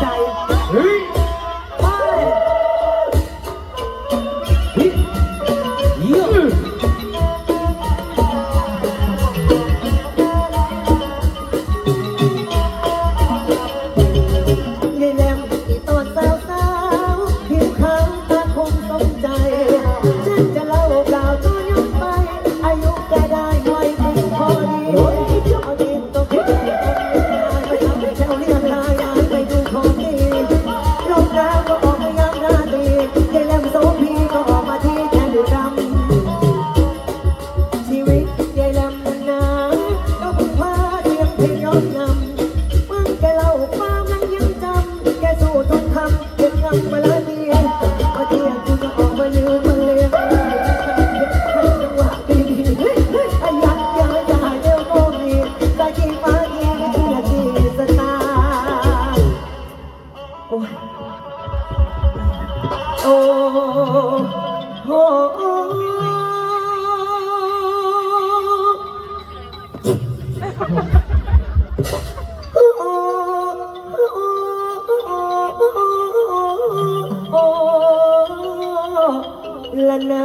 ใจ โอ้ยโอ้โหละนา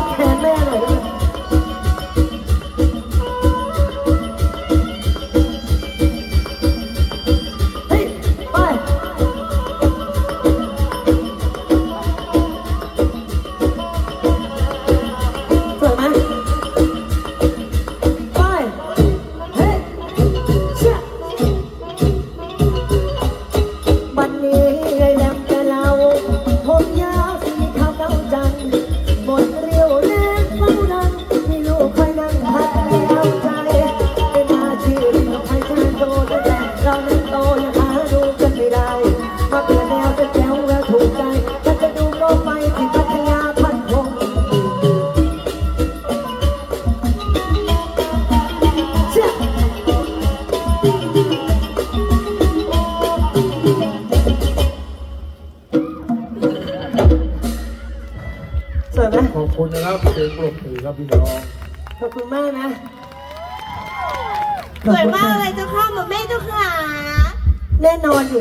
สวยไหมขอบคุณนะครับเสียงปรบมือครับพี่น้องขอบคุณมากนะสวยมากเลยเจ้าค่ะหมอแม่เจ้าค่ะแน่นอนอยู่